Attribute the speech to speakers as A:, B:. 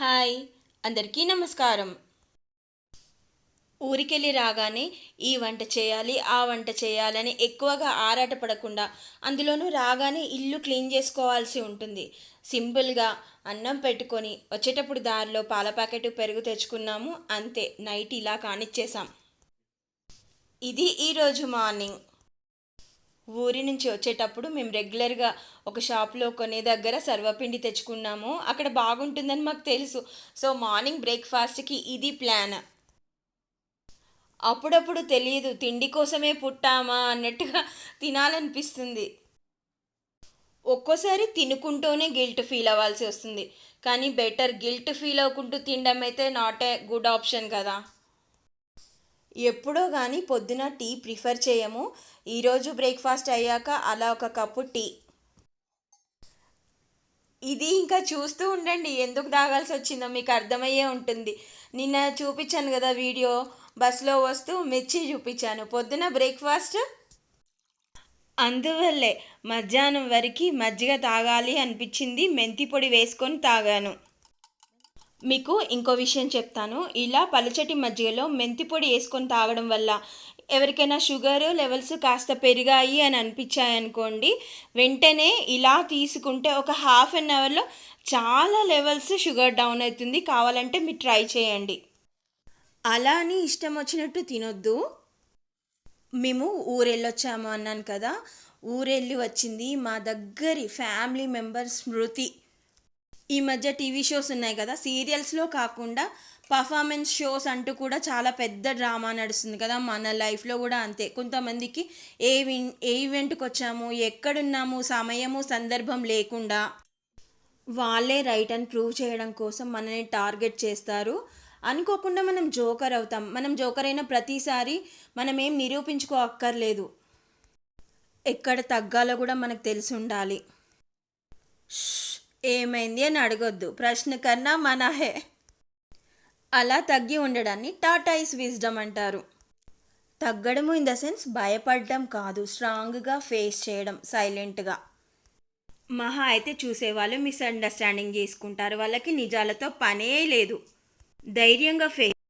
A: Hi అందరికీ నమస్కారం. ఊరికెళ్ళి రాగానే ఈ వంట చేయాలి ఆ వంట చేయాలని ఎక్కువగా ఆరాటపడకుండా అందులోనూ రాగానే ఇల్లు క్లీన్ చేసుకోవాల్సి ఉంటుంది. సింపుల్గా అన్నం పెట్టుకొని వచ్చేటప్పుడు దారిలో పాల ప్యాకెట్ పెరుగు తెచ్చుకున్నాము అంతే. నైట్ ఇలా కానిచ్చేసాం ఇది ఈరోజు మార్నింగ్. ఊరి నుంచి వచ్చేటప్పుడు మేము రెగ్యులర్గా ఒక షాప్లో కొనే దగ్గర సర్వపిండి తెచ్చుకున్నాము. అక్కడ బాగుంటుందని మాకు తెలుసు. సో మార్నింగ్ బ్రేక్ఫాస్ట్కి ఇది ప్లాన్. అప్పుడప్పుడు తెలియదు తిండి కోసమే పుట్టామా అన్నట్టుగా తినాలనిపిస్తుంది. ఒక్కోసారి తినుకుంటూనే గిల్ట్ ఫీల్ అవ్వాల్సి వస్తుంది. కానీ బెటర్ గిల్ట్ ఫీల్ అవ్వకుంటూ తినడం అయితే నాట్ ఏ గుడ్ ఆప్షన్ కదా. ఎప్పుడో కానీ పొద్దున టీ ప్రిఫర్ చేయము. ఈరోజు బ్రేక్ఫాస్ట్ అయ్యాక అలా ఒక కప్పు టీ. ఇది ఇంకా చూస్తూ ఉండండి. ఎందుకు తాగాల్సి వచ్చిందో మీకు అర్థమయ్యే ఉంటుంది. నిన్న చూపించాను కదా వీడియో. బస్సులో వస్తూ మిర్చి చూపించాను. పొద్దున బ్రేక్ఫాస్ట్? అందువల్లే మధ్యాహ్నం వరకు మజ్జిగ తాగాలి అనిపించింది. మెంతి పొడి వేసుకొని తాగాను. మీకు ఇంకో విషయం చెప్తాను. ఇలా పలుచటి మజ్జిగలో మెంతి పొడి వేసుకొని తాగడం వల్ల ఎవరికైనా షుగర్ లెవెల్స్ కాస్త పెరిగాయి అని అనిపించాయనుకోండి వెంటనే ఇలా తీసుకుంటే ఒక హాఫ్ అన్ అవర్లో చాలా లెవెల్స్ షుగర్ డౌన్ అవుతుంది. కావాలంటే మీరు ట్రై చేయండి. అలా అని ఇష్టం వచ్చినట్టు తినొద్దు. మేము ఊరెళ్ళొచ్చాము అన్నాను కదా ఊరెళ్ళి వచ్చింది మా దగ్గరి ఫ్యామిలీ మెంబర్ స్మృతి. ఈ మధ్య టీవీ షోస్ ఉన్నాయి కదా. సీరియల్స్లో కాకుండా పర్ఫార్మెన్స్ షోస్ అంటూ కూడా చాలా పెద్ద డ్రామా నడుస్తుంది కదా. మన లైఫ్లో కూడా అంతే. కొంతమందికి ఏ విన్ ఏ ఈవెంట్కి వచ్చాము ఎక్కడున్నాము సమయము సందర్భం లేకుండా వాళ్ళే రైట్ అని ప్రూవ్ చేయడం కోసం మనల్ని టార్గెట్ చేస్తారు. అనుకోకుండా మనం జోకర్ అవుతాం. మనం జోకర్ అయిన ప్రతిసారి మనం ఏం నిరూపించుకో అక్కర్లేదు ఎక్కడ తగ్గాలో కూడా మనకు తెలిసి ఉండాలి. ష్, ఏమైంది అని అడగొద్దు. ప్రశ్న కన్నా మనహే. అలా తగ్గి ఉండడాన్ని టాటాయిస్ విజ్డమ్ అంటారు. తగ్గడము ఇన్ ద సెన్స్ భయపడడం కాదు. స్ట్రాంగ్గా ఫేస్ చేయడం సైలెంట్గా. మహా అయితే చూసేవాళ్ళు మిస్అండర్స్టాండింగ్ చేసుకుంటారు. వాళ్ళకి నిజాలతో పనే లేదు. ధైర్యంగా ఫేస్